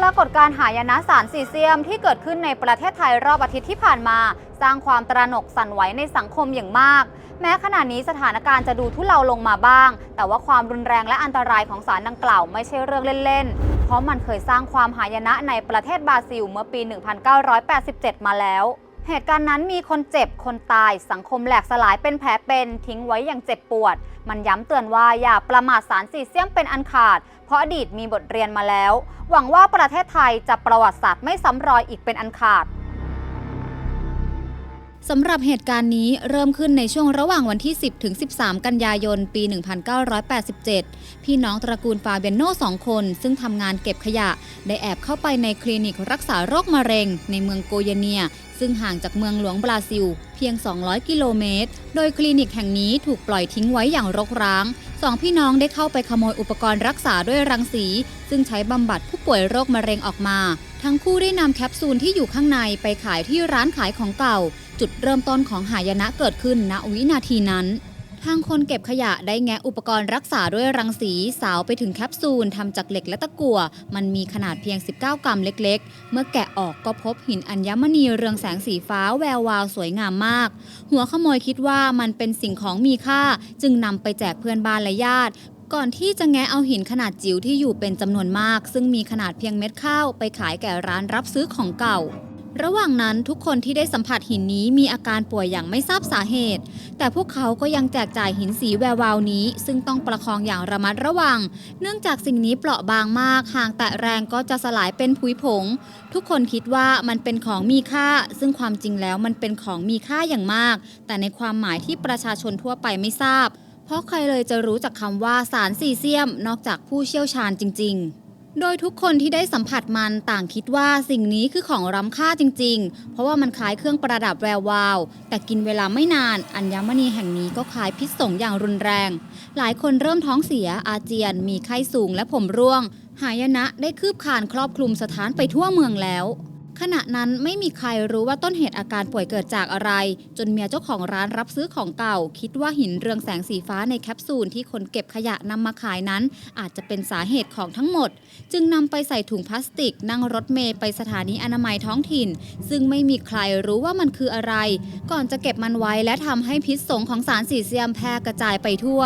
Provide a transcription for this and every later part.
ปรากฏการหายนะสารซีเซียมที่เกิดขึ้นในประเทศไทยรอบอาทิตย์ที่ผ่านมา สร้างความตระหนกสั่นไหวในสังคมอย่างมาก แม้ขณะนี้สถานการณ์จะดูทุเลาลงมาบ้าง แต่ว่าความรุนแรงและอันตรายของสารดังกล่าวไม่ใช่เรื่องเล่นๆ เพราะมันเคยสร้างความหายนะในประเทศบราซิลเมื่อปี 1987 มาแล้ว เหตุการณ์นั้นมีคนเจ็บคนตายสังคมแหลกสลายเป็นแผลเป็นทิ้งไว้อย่างเจ็บปวด มันย้ำเตือนว่าอย่าประมาทสารซีเซียมเป็นอันขาด เพราะอดีตมีบทเรียนมาแล้ว หวังว่าประเทศไทยจะประวัติศาสตร์ไม่ซ้ำรอยอีกเป็นอันขาด สำหรับเหตุการณ์นี้เริ่มขึ้นในช่วงระหว่างวันที่ 10 ถึง 13 กันยายน ปี 1987 พี่น้องตระกูลฟาเบียโน่สองคน ซึ่งทำงานเก็บขยะ ได้แอบเข้าไปในคลินิกรักษาโรคมะเร็ง ในเมืองโกยเนีย ซึ่งห่างจากเมืองหลวงบราซิล เพียง 200 กิโลเมตร โดยคลินิกแห่งนี้ถูกปล่อยทิ้งไว้อย่างรกร้าง สองพี่น้องได้เข้าไปขโมยอุปกรณ์รักษาด้วยรังสี ซึ่งใช้บำบัดผู้ป่วยโรคมะเร็งออกมา ทั้งคู่ได้นำแคปซูลที่อยู่ข้างในไปขายที่ร้านขายของเก่า จุดเริ่มต้นของหายนะเกิดขึ้นณวินาทีนั้น ทางคนเก็บขยะได้แงะอุปกรณ์รักษาด้วยรังสีสาวไปถึงแคปซูลทำจากเหล็กและตะกั่ว มันมีขนาดเพียง 19 กรัมเล็กๆ เมื่อแกะออกก็พบหินอัญมณีเรืองแสงสีฟ้าแวววาวสวยงามมาก หัวขโมยคิดว่ามันเป็นสิ่งของมีค่า จึงนำไปแจกเพื่อนบ้านและญาติก่อนที่จะแงะเอาหินขนาดจิ๋วที่อยู่เป็นจำนวนมาก ซึ่งมีขนาดเพียงเม็ดข้าวไปขายแก่ร้านรับซื้อของเก่า ระหว่างนั้นทุกคนที่ได้สัมผัสหินนี้มีอาการป่วยอย่างไม่ทราบสาเหตุ แต่พวกเขาก็ยังแจกจ่ายหินสีแวววาวนี้ ซึ่งต้องประคองอย่างระมัดระวัง เนื่องจากสิ่งนี้เปราะบางมาก หากแตะแรงก็จะสลายเป็นผุยผง ทุกคนคิดว่ามันเป็นของมีค่า ซึ่งความจริงแล้วมันเป็นของมีค่าอย่างมาก แต่ในความหมายที่ประชาชนทั่วไปไม่ทราบ เพราะใครเลยจะรู้จักคำว่าสารซีเซียม นอกจากผู้เชี่ยวชาญจริง ๆ โดยทุกคนที่ได้สัมผัสมันต่างคิดว่าสิ่งนี้คือของล้ำค่าจริง ๆ เพราะว่ามันคล้ายเครื่องประดับแวววาว แต่กินเวลาไม่นาน อัญมณีแห่งนี้ก็คล้ายพิษสงอย่างรุนแรง หลายคนเริ่มท้องเสียอาเจียน มีไข้สูงและผมร่วง หายนะได้คืบคานครอบคลุมสถานไปทั่วเมืองแล้ว ขณะนั้นไม่มีใครรู้ว่าต้นเหตุอาการป่วยเกิดจากอะไร จนเมียเจ้าของร้านรับซื้อของเก่า คิดว่าหินเรืองแสงสีฟ้าในแคปซูลที่คนเก็บขยะนำมาขายนั้น อาจจะเป็นสาเหตุของทั้งหมด จึงนำไปใส่ถุงพลาสติก นั่งรถเมย์ไปสถานีอนามัยท้องถิ่น ซึ่งไม่มีใครรู้ว่ามันคืออะไร ก่อนจะเก็บมันไว้และทำให้พิษสงของสารสีเซียมแพร่กระจายไปทั่ว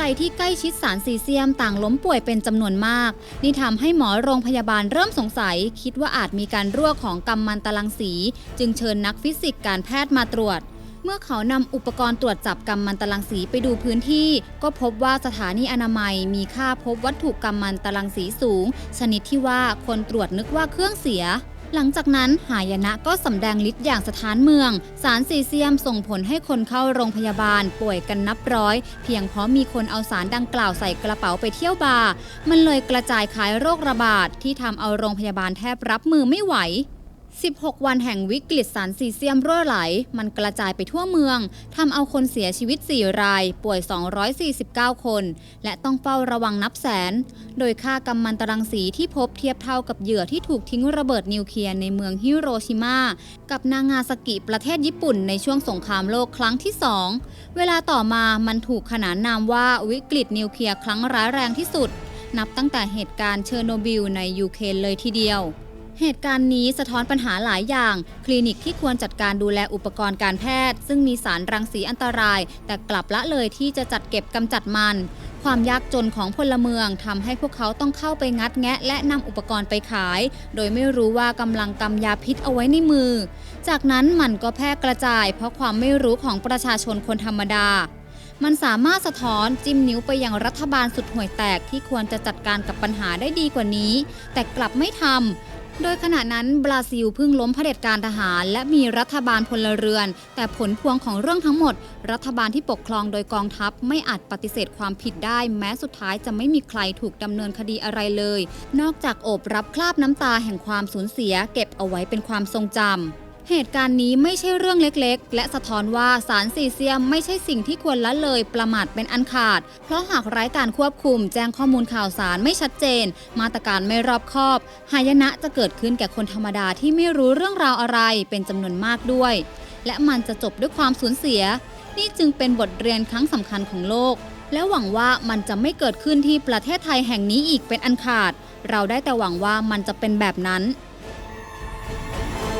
รที่ใกล้ชิดสารซีเซียมต่างล้มป่วยเป็นจำนวนมาก นี่ทำให้หมอโรงพยาบาลเริ่มสงสัย คิดว่าอาจมีการรั่วของกัมมันตรังสี จึงเชิญนักฟิสิกส์การแพทย์มาตรวจ เมื่อเขานำอุปกรณ์ตรวจจับกัมมันตรังสีไปดูพื้นที่ ก็พบว่าสถานีอนามัยมีค่าพบวัตถุกัมมันตรังสีสูง ชนิดที่ว่าคนตรวจนึกว่าเครื่องเสีย หลังจากนั้นหายนะก็สำแดงฤทธิ์อย่างสถานเมือง สารซีเซียมส่งผลให้คนเข้าโรงพยาบาลป่วยกันนับร้อย เพียงเพราะมีคนเอาสารดังกล่าวใส่กระเป๋าไปเที่ยวบาร์มันเลยกระจายขายโรคระบาดที่ทำเอาโรงพยาบาลแทบรับมือไม่ไหว 16 วันแห่งวิกฤตสารซีเซียมรั่วไหล มันกระจายไปทั่วเมือง ทำเอาคนเสียชีวิต 4 ราย ป่วย 249 คน และต้องเฝ้าระวังนับแสน โดยค่ากัมมันตรังสีที่พบเทียบเท่ากับเหยื่อที่ถูกทิ้งระเบิดนิวเคลียร์ในเมืองฮิโรชิมา กับนางาซากิประเทศญี่ปุ่นในช่วงสงครามโลกครั้งที่ 2 เวลาต่อมามันถูกขนานนามว่าวิกฤตนิวเคลียร์ครั้งร้ายแรงที่สุด นับตั้งแต่เหตุการณ์เชอร์โนบิลในยูเครนเลยทีเดียว เหตุการณ์นี้สะท้อนปัญหาหลายอย่าง คลินิกที่ควรจัดการดูแลอุปกรณ์การแพทย์ ซึ่งมีสารรังสีอันตราย แต่กลับละเลยที่จะจัดเก็บกำจัดมัน ความยากจนของพลเมืองทำให้พวกเขาต้องเข้าไปงัดแงะ และนำอุปกรณ์ไปขาย โดยไม่รู้ว่ากำลังกำยาพิษเอาไว้ในมือ จากนั้นมันก็แพร่กระจาย เพราะความไม่รู้ของประชาชนคนธรรมดามันสามารถสะท้อนจิ้มนิ้วไปยังรัฐบาลสุดห่วยแตกที่ควรจะจัดการกับปัญหาได้ดีกว่านี้ แต่กลับไม่ทำ โดยขณะนั้นบราซิลเพิ่งล้มเผด็จการทหาร และมีรัฐบาลพลเรือน แต่ผลพวงของเรื่องทั้งหมด รัฐบาลที่ปกครองโดยกองทัพไม่อาจปฏิเสธความผิดได้ แม้สุดท้ายจะไม่มีใครถูกดำเนินคดีอะไรเลย นอกจากโอบรับคราบน้ำตาแห่งความสูญเสีย เก็บเอาไว้เป็นความทรงจำ เหตุการณ์นี้ไม่ใช่เรื่องเล็กๆ และสะท้อนว่าสารซีเซียมไม่ใช่สิ่งที่ควรละเลยประมาทเป็นอันขาด เพราะหากไร้การควบคุม แจ้งข้อมูลข่าวสารไม่ชัดเจน มาตรการไม่รอบคอบ หายนะจะเกิดขึ้นแก่คนธรรมดาที่ไม่รู้เรื่องราวอะไรเป็นจำนวนมากด้วย และมันจะจบด้วยความสูญเสีย นี่จึงเป็นบทเรียนครั้งสำคัญของโลก และหวังว่ามันจะไม่เกิดขึ้นที่ประเทศไทยแห่งนี้อีกเป็นอันขาด เราได้แต่หวังว่ามันจะเป็นแบบนั้น